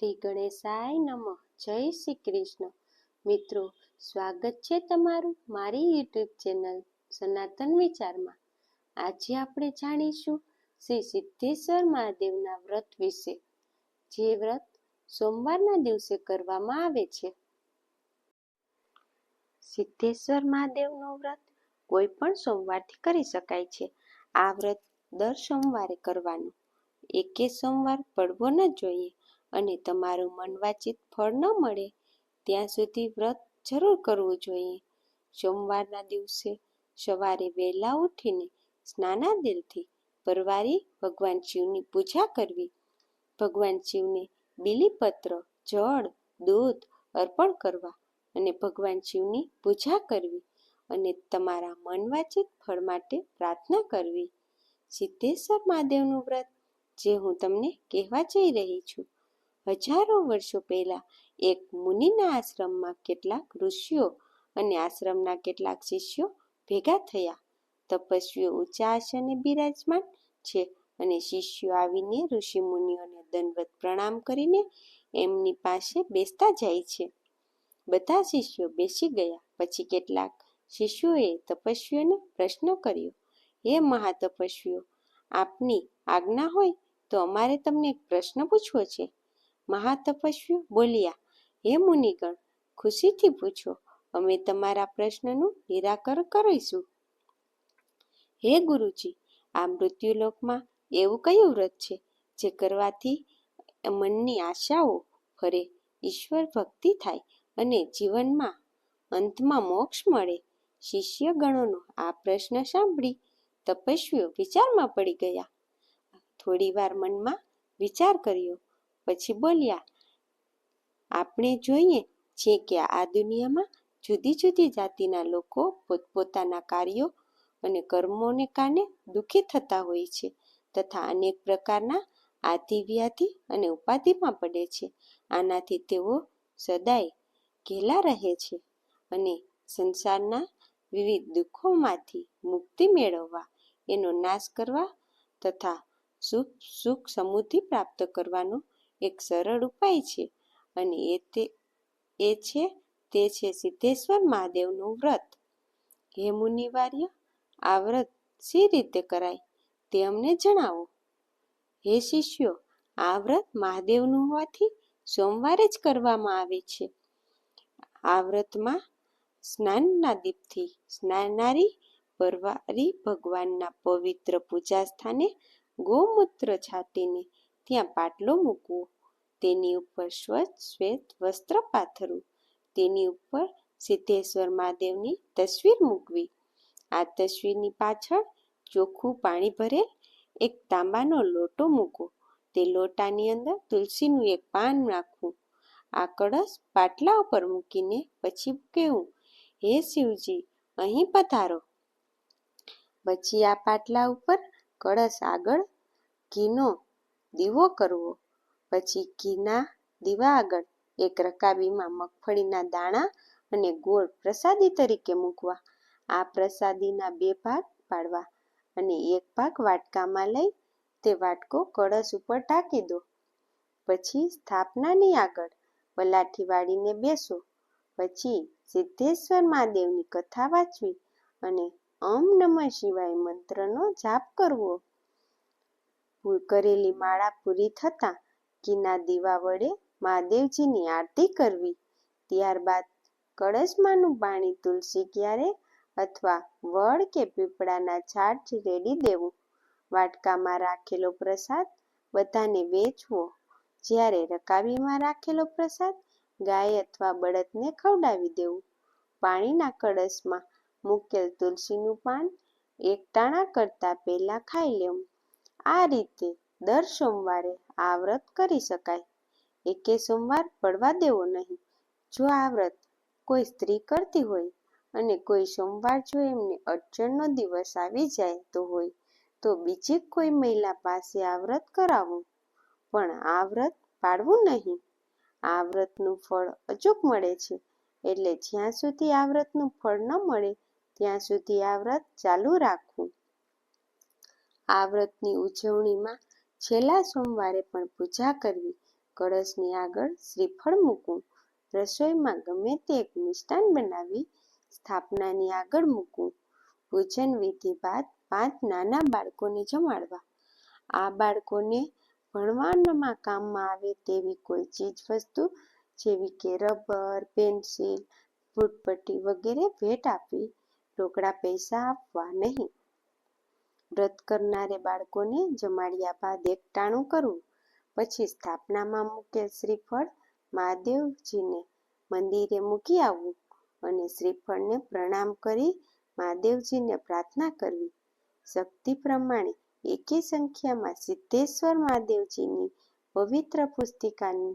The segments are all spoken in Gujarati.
શ્રી ગણેશાય નમઃ. જય શ્રી કૃષ્ણ. મિત્રો, સ્વાગત છે તમારું મારી યુટ્યુબ ચેનલ સનાતન વિચારમાં. આજે આપણે જાણીશું શ્રી સિદ્ધેશ્વર મહાદેવના વ્રત વિશે. જે વ્રત સોમવારના દિવસે કરવામાં આવે છે. સિદ્ધેશ્વર મહાદેવનું વ્રત કોઈ પણ સોમવારથી કરી શકાય છે. આ વ્રત દર સોમવારે કરવાનું. એકે સોમવાર પડવો ન જોઈએ. અને તમારું મનવાચિત ફળ ન મળે, ત્યાં સુધી વ્રત જરૂર કરવું જોઈએ. સોમવારના દિવસે સવારે વહેલા ઉઠીને સ્નાનાદિલથી પરવારી ભગવાન શિવની પૂજા કરવી. ભગવાન શિવને બીલીપત્ર, જળ, દૂધ અર્પણ કરવા અને ભગવાન શિવની પૂજા કરવી અને તમારા મનવાચિત ફળ માટે પ્રાર્થના કરવી. સિદ્ધેશ્વર મહાદેવનું વ્રત, જે હું તમને કહેવા જઈ રહી છું હજારો વર્ષો પહેલા એક મુનિના આશ્રમમાં કેટલાક ઋષિઓ અને આશ્રમના કેટલાક શિષ્યો ભેગા થયા. તપસ્વીઓ ઊંચા આસને બિરાજમાન છે અને શિષ્યો આવીને ઋષિ મુનિઓને દંડવત પ્રણામ કરીને એમની પાસે બેસતા જાય છે. બધા શિષ્યો બેસી ગયા. પછી કેટલાક શિષ્યોએ તપસ્વીઓને પ્રશ્ન કર્યો, હે મહાતપસ્વીઓ, આપની આજ્ઞા હોય તો અમારે તમને એક પ્રશ્ન પૂછવો છે. મહાતપસ્વીઓ બોલ્યા, હે મુનિગણ, ખુશીથી પૂછો, અમે તમારા પ્રશ્નનું નિરાકરણ કરીશું. હે ગુરુજી, આ મૃત્યુલોકમાં એવું કયું વ્રત છે, જે કરવાથી મનની આશાઓ ફરે, ઈશ્વર ભક્તિ થાય અને જીવનમાં અંતમાં મોક્ષ મળે? શિષ્યગણોનો આ પ્રશ્ન સાંભળી તપસ્વીઓ વિચારમાં પડી ગયા. થોડી વાર મનમાં વિચાર કર્યો પછી બોલ્યા, આપણે જોઈએ છે કે આ દુનિયામાં જુદી જુદી જાતિના લોકો પોતપોતાના કાર્યો અને કર્મોને કારણે દુઃખી થતા હોય છે તથા અનેક પ્રકારના આધિવ્યાધિ અને ઉપાધિમાં પડે છે. આનાથી તેઓ સદાય ઘેલા રહે છે અને સંસારના વિવિધ દુઃખોમાંથી મુક્તિ મેળવવા, એનો નાશ કરવા તથા સુખ સુખ સમૃદ્ધિ પ્રાપ્ત કરવાનો એક સરળ ઉપાય છે અને એ તે, એ છે, તે છે સિદ્ધેશ્વર મહાદેવનું વ્રત. હે મુનિવાર્ય, આ વ્રત સી રીતે કરાય તે અમને જણાવો. હે શિષ્યો, આ વ્રત મહાદેવનું હોવાથી સોમવારે જ કરવામાં આવે છે. આ વ્રતમાં સ્નાનના દીપથી સ્નાનારી, પરવારી ભગવાનના પવિત્ર પૂજા સ્થાને ગૌમૂત્ર છાંટીને ત્યાં પાટલો મૂકવો. તેની ઉપર સ્વચ્છ શ્વેત વસ્ત્ર પાથરવું. તેની ઉપર સિદ્ધેશ્વર મહાદેવની તસવીર મૂકવી. આ તસવીરની પાછળ ચોખ્ખું પાણી ભરેલ એક તાંબાનો લોટો મૂકો તે લોટાની અંદર તુલસીનું એક પાન નાખવું. આ કળશ પાટલા ઉપર મૂકીને પછી કહેવું હે શિવજી, અહીં પધારો. પછી આ પાટલા ઉપર કળશ આગળ ઘીનો દીવો કરવો. પછી ઘીના દીવા આગળ એક રકાબીમાં મગફળીના દાણા અને ગોળ પ્રસાદી તરીકે મૂકવા. આ પ્રસાદીના બે ભાગ પાડવા અને એક ભાગ વાટકામાં લઈ તે વાટકો કળશ ઉપર ટાંકી દો. પછી સ્થાપનાની આગળ પલાઠી વાળીને બેસો. પછી સિદ્ધેશ્વર મહાદેવની કથા વાંચવી અને ઓમ નમઃ શિવાય મંત્રનો જાપ કરવો. કરેલી માળા પૂરી થતાં ઘીના દીવા વડે મહાદેવજીની આરતી કરવી. ત્યારબાદ કળશમાંનું પાણી તુલસી ક્યારે અથવા વડ કે પીપળાના છાટ રેડી દેવું. વાટકામાં રાખેલો પ્રસાદ બધાને વેચવો. જ્યારે રકાબીમાં રાખેલો પ્રસાદ, ગાય અથવા બળદને ખવડાવી દેવું. પાણીના કળશમાં મૂકેલ તુલસીનું પાન એકટાણા કરતા પહેલા ખાઈ લેવું. આ રીતે દર સોમવારે આ વ્રત કરી શકાય. એકે સોમવાર પડવા દેવો નહીં. જો આ વ્રત કોઈ સ્ત્રી કરતી હોય અને કોઈ સોમવાર જો એમને અડચણનો દિવસ આવી જાય તો હોય, તો બીજી કોઈ મહિલા પાસે આ વ્રત કરાવવું પણ આ વ્રત પાડવું નહીં. આ વ્રતનું ફળ અચૂક મળે છે. એટલે જ્યાં સુધી આ વ્રતનું ફળ ન મળે, ત્યાં સુધી આ વ્રત ચાલુ રાખવું. આ વ્રતની ઉજવણીમાં છેલ્લા સોમવારે પણ પૂજા કરવી. કળશની આગળ શ્રીફળ મૂકવું. રસોઈમાં ગમે તે એક મિષ્ટાન બનાવી સ્થાપનાની આગળ મૂકવું. પૂજન વિધિ બાદ પાંચ નાના બાળકોને જમાડવા. આ બાળકોને ભણવામાં કામમાં આવે તેવી કોઈ ચીજ વસ્તુ જેવી કે રબર, પેન્સિલ, ફૂટપટ્ટી વગેરે ભેટ આપવી. રોકડા પૈસા આપવા નહીં. વ્રત કરનારે બાળકોને જમાડ્યા બાદ એકટાણું કરવું પછી સ્થાપનામાં મૂકેલ શ્રીફળ મહાદેવજીને મંદિરે મૂકી આવવું અને શ્રીફળને પ્રણામ કરી મહાદેવજીને પ્રાર્થના કરવી. શક્તિ પ્રમાણે એકી સંખ્યામાં સિદ્ધેશ્વર મહાદેવજીની પવિત્ર પુસ્તિકાની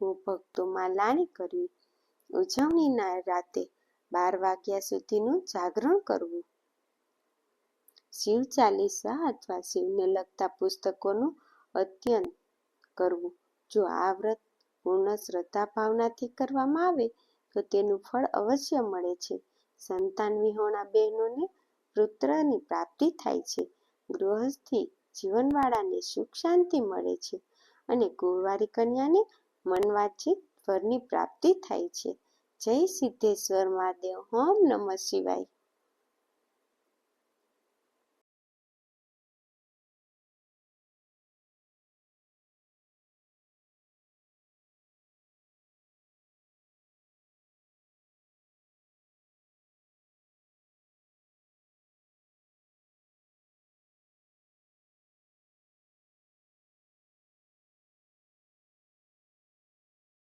હું ભક્તોમાં લાણી કરવી. ઉજવણીના રાતે બાર વાગ્યા સુધીનું જાગરણ કરવું. શિવ ચાલીસા અથવા શિવને લગતા પુસ્તકોનું અધ્યયન કરવું. જો આ વ્રત પૂર્ણ શ્રદ્ધા ભાવનાથી કરવામાં આવે, તો તેનું ફળ અવશ્ય મળે છે. સંતાન વિહોણા બહેનોને પુત્રની પ્રાપ્તિ થાય છે. ગૃહસ્થી જીવનવાળાને સુખ શાંતિ મળે છે અને કુંવારી કન્યાને મનવાચિત વરની પ્રાપ્તિ થાય છે. જય સિદ્ધેશ્વર મહાદેવ. હોમ નમઃ શિવાય.